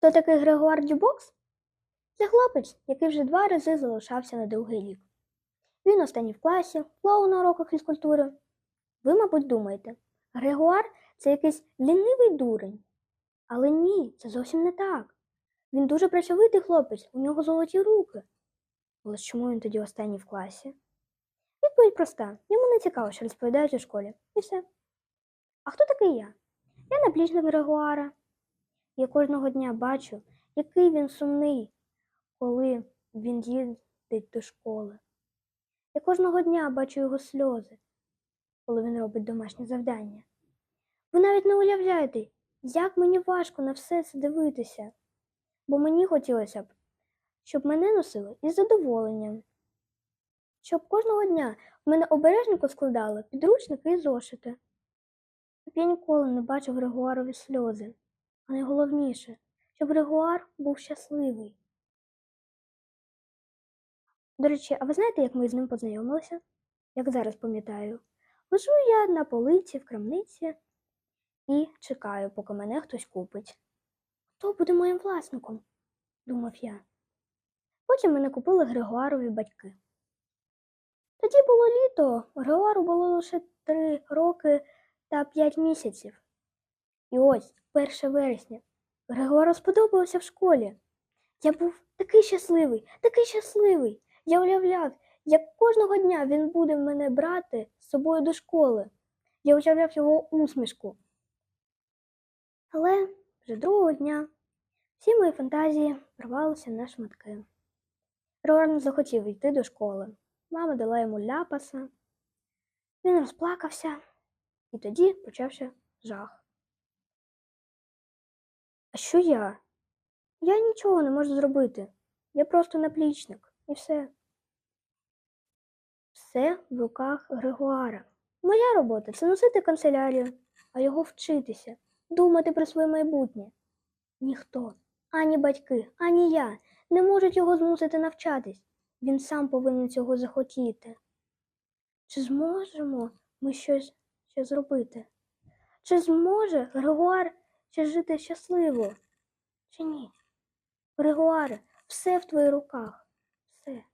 Хто такий Грегуар Дюбокс? Це хлопець, який вже два рази залишався на другий рік. Він останній в класі, клоун на уроках фізкультури. Ви, мабуть, думаєте, Грегуар це якийсь лінивий дурень. Але ні, це зовсім не так. Він дуже працьовитий хлопець, у нього золоті руки. Але чому він тоді останній в класі? Відповідь проста: йому не цікаво, що розповідають у школі. І все. А хто такий я? Я наплічник Грегуара. Я кожного дня бачу, який він сумний, коли він їздить до школи. Я кожного дня бачу його сльози, коли він робить домашнє завдання. Ви навіть не уявляєте, як мені важко на все це дивитися, бо мені хотілося б, щоб мене носили із задоволенням, щоб кожного дня в мене обережненько складали підручники і зошити. Щоб я ніколи не бачив Григуарові сльози, а найголовніше, щоб Григуар був щасливий. До речі, а ви знаєте, як ми з ним познайомилися? Як зараз пам'ятаю, лежу я на полиці в крамниці і чекаю, поки мене хтось купить. Хто буде моїм власником? думав я. Потім мене купили Григуарові батьки. Тоді було літо, Григуару було лише три роки та п'ять місяців. І ось, 1 вересня, Григору сподобалося в школі. Я був такий щасливий, такий щасливий. Я уявляв, як кожного дня він буде мене брати з собою до школи. Я уявляв його усмішку. Але вже другого дня всі мої фантазії порвалися на шматки. Григор не захотів йти до школи. Мама дала йому ляпаса. Він розплакався, і тоді почався жах. А що я? Я нічого не можу зробити. Я просто наплічник, і все. Все в руках Григуара. Моя робота це носити канцелярію, а його вчитися, думати про своє майбутнє. Ніхто, ані батьки, ані я не можуть його змусити навчатись. Він сам повинен цього захотіти. Чи зможемо ми щось ще зробити? Чи зможе Григуар чи жити щасливо, чи ні? Григуаре, все в твоїх руках, все.